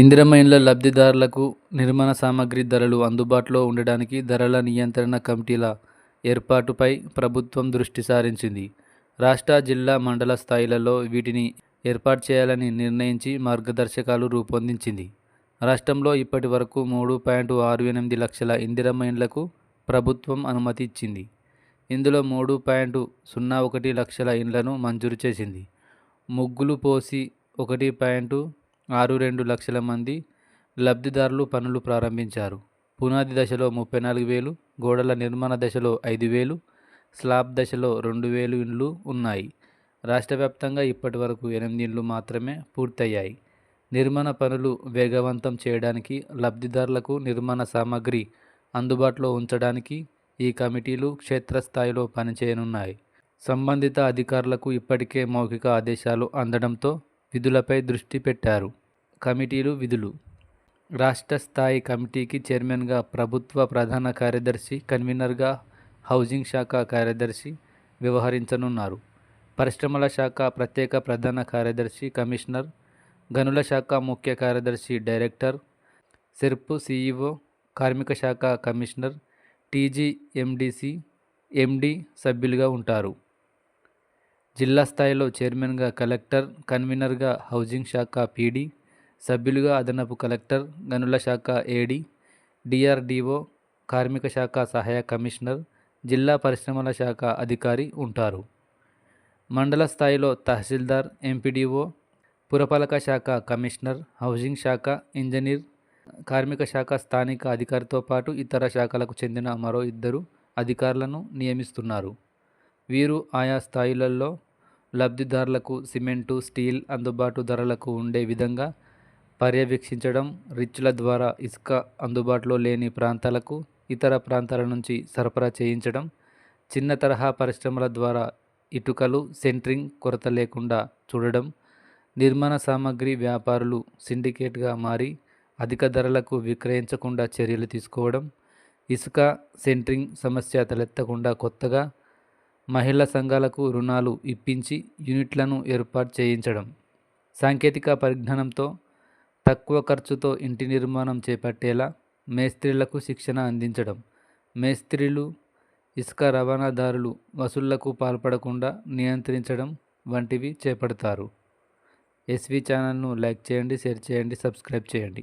ఇందిరమ్మ ఇండ్ల లబ్ధిదారులకు నిర్మాణ సామాగ్రి ధరలు అందుబాటులో ఉండడానికి ధరల నియంత్రణ కమిటీల ఏర్పాటుపై ప్రభుత్వం దృష్టి సారించింది. రాష్ట్ర, జిల్లా, మండల స్థాయిలలో వీటిని ఏర్పాటు చేయాలని నిర్ణయించి మార్గదర్శకాలు రూపొందించింది. రాష్ట్రంలో ఇప్పటి వరకు మూడు పాయింట్ ఆరు ఎనిమిది లక్షల ఇందిరమ్మ ఇండ్లకు ప్రభుత్వం అనుమతి ఇచ్చింది. ఇందులో మూడు పాయింట్ సున్నా ఒకటి లక్షల ఇండ్లను మంజూరు చేసింది. ముగ్గులు పోసి ఒకటి పాయింట్ ఆరు రెండు లక్షల మంది లబ్ధిదారులు పనులు ప్రారంభించారు. పునాది దశలో ముప్పై నాలుగు వేలు, గోడల నిర్మాణ దశలో ఐదు వేలు, స్లాబ్ దశలో రెండు వేలు ఇండ్లు ఉన్నాయి. రాష్ట్ర వ్యాప్తంగా ఇప్పటి వరకు ఎనిమిది ఇండ్లు మాత్రమే పూర్తయ్యాయి. నిర్మాణ పనులు వేగవంతం చేయడానికి, లబ్ధిదారులకు నిర్మాణ సామాగ్రి అందుబాటులో ఉంచడానికి ఈ కమిటీలు క్షేత్రస్థాయిలో పనిచేయనున్నాయి. సంబంధిత అధికారులకు ఇప్పటికే మౌఖిక ఆదేశాలు అందడంతో విధులపై దృష్టి పెట్టారు. కమిటీలు విధులు రాష్ట్ర స్థాయి కమిటీకి చైర్మన్గా ప్రభుత్వ ప్రధాన కార్యదర్శి, కన్వీనర్గా హౌజింగ్ శాఖ కార్యదర్శి వ్యవహరించనున్నారు. పరిశ్రమల శాఖ ప్రత్యేక ప్రధాన కార్యదర్శి, కమిషనర్, గనుల శాఖ ముఖ్య కార్యదర్శి, డైరెక్టర్, సెర్పు సీఈఓ కార్మిక శాఖ కమిషనర్, టీజీఎండీసీ ఎండి సభ్యులుగా ఉంటారు. జిల్లా స్థాయిలో చైర్మన్గా కలెక్టర్, కన్వీనర్గా హౌజింగ్ శాఖ పీడీ, సభ్యులుగా అదనపు కలెక్టర్, గనుల శాఖ ఏడీ, డిఆర్డిఓ కార్మిక శాఖ సహాయ కమిషనర్, జిల్లా పరిశ్రమల శాఖ అధికారి ఉంటారు. మండల స్థాయిలో తహసీల్దార్, ఎంపీడీఓ, పురపాలక శాఖ కమిషనర్, హౌజింగ్ శాఖ ఇంజనీర్, కార్మిక శాఖ స్థానిక అధికారితో పాటు ఇతర శాఖలకు చెందిన మరో ఇద్దరు అధికారులను నియమిస్తున్నారు. వీరు ఆయా స్థాయిలలో లబ్ధిదారులకు సిమెంటు, స్టీల్ అందుబాటు ధరలకు ఉండే విధంగా పర్యవేక్షించడం, రిచ్ల ద్వారా ఇసుక అందుబాటులో లేని ప్రాంతాలకు ఇతర ప్రాంతాల నుంచి సరఫరా చేయించడం, చిన్న తరహా పరిశ్రమల ద్వారా ఇటుకలు, సెంట్రింగ్ కొరత లేకుండా చూడడం, నిర్మాణ సామాగ్రి వ్యాపారులు సిండికేట్గా మారి అధిక ధరలకు విక్రయించకుండా చర్యలు తీసుకోవడం, ఇసుక, సెంట్రింగ్ సమస్య తలెత్తకుండా కొత్తగా మహిళా సంఘాలకు రుణాలు ఇప్పించి యూనిట్లను ఏర్పాటు చేయించడం, సాంకేతిక పరిజ్ఞానంతో తక్కువ ఖర్చుతో ఇంటి నిర్మాణం చేపట్టేలా మేస్త్రీలకు శిక్షణ అందించడం, మేస్త్రీలు, ఇసుక రవాణాదారులు వసూళ్ళకు పాల్పడకుండా నియంత్రించడం వంటివి చేపడతారు. ఎస్వి ఛానల్ను లైక్ చేయండి, షేర్ చేయండి, సబ్స్క్రైబ్ చేయండి.